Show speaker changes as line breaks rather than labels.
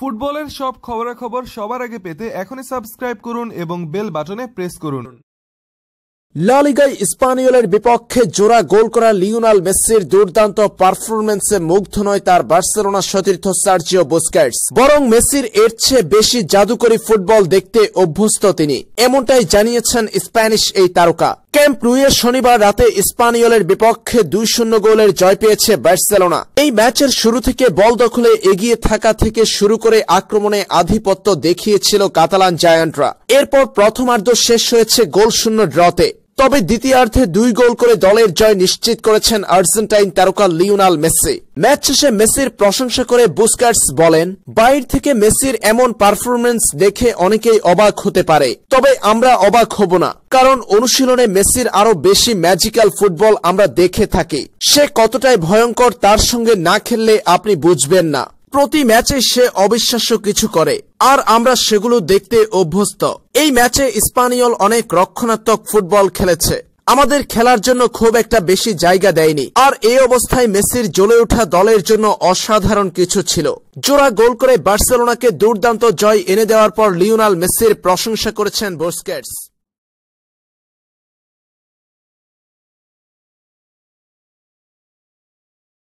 ফুটবলের সব খবরাখবর সবার আগে পেতে এখনই সাবস্ক্রাইব করুন এবং বেল বাটনে প্রেস করুন।
লা লিগায় স্পানিওলের বিপক্ষে জোড়া গোল করা লিওনাল মেসির দুর্দান্ত পারফরমেন্সে মুগ্ধ নয় তার বার্সেলোনা সতীর্থ সার্জিও বুস্কাইটস বরং মেসির এর চেয়ে বেশি জাদুকরী ফুটবল দেখতে অভ্যস্ত তিনি। এমনটাই জানিয়েছেন স্প্যানিশ এই তারকা। ক্যাম্প নুয়ে শনিবার রাতে স্পানিয়লের বিপক্ষে দুই শূন্য গোলের জয় পেয়েছে বার্সেলোনা। এই ম্যাচের শুরু থেকে বল দখলে এগিয়ে থাকা থেকে শুরু করে আক্রমণে আধিপত্য দেখিয়েছিল কাতালান জায়ান্টরা। এরপর প্রথমার্ধ শেষ হয়েছে গোল শূন্য ড্রতে। তবে দ্বিতীয়ার্ধে দুই গোল করে দলের জয় নিশ্চিত করেছেন আর্জেন্টাইন তারকা লিওনাল মেসি। ম্যাচ শেষে মেসির প্রশংসা করে বুস্কার্টস বলেন, বাইর থেকে মেসির এমন পারফরমেন্স দেখে অনেকেই অবাক হতে পারে। তবে আমরা অবাক হব না, কারণ অনুশীলনে মেসির আরও বেশি ম্যাজিক্যাল ফুটবল আমরা দেখে থাকি। সে কতটাই ভয়ঙ্কর তার সঙ্গে না খেললে আপনি বুঝবেন না। প্রতি ম্যাচে সে অবিশ্বাস্য কিছু করে, আর আমরা সেগুলো দেখতে অভ্যস্ত। এই ম্যাচে স্পানিয়ল অনেক রক্ষণাত্মক ফুটবল খেলেছে। আমাদের খেলার জন্য খুব একটা বেশি জায়গা দেয়নি। আর এই অবস্থায় মেসির জ্বলে ওঠা দলের জন্য অসাধারণ কিছু ছিল। জোড়া গোল করে বার্সেলোনাকে দুর্দান্ত জয় এনে দেওয়ার পর লিওনাল মেসির প্রশংসা করেছেন বোস্কেটস।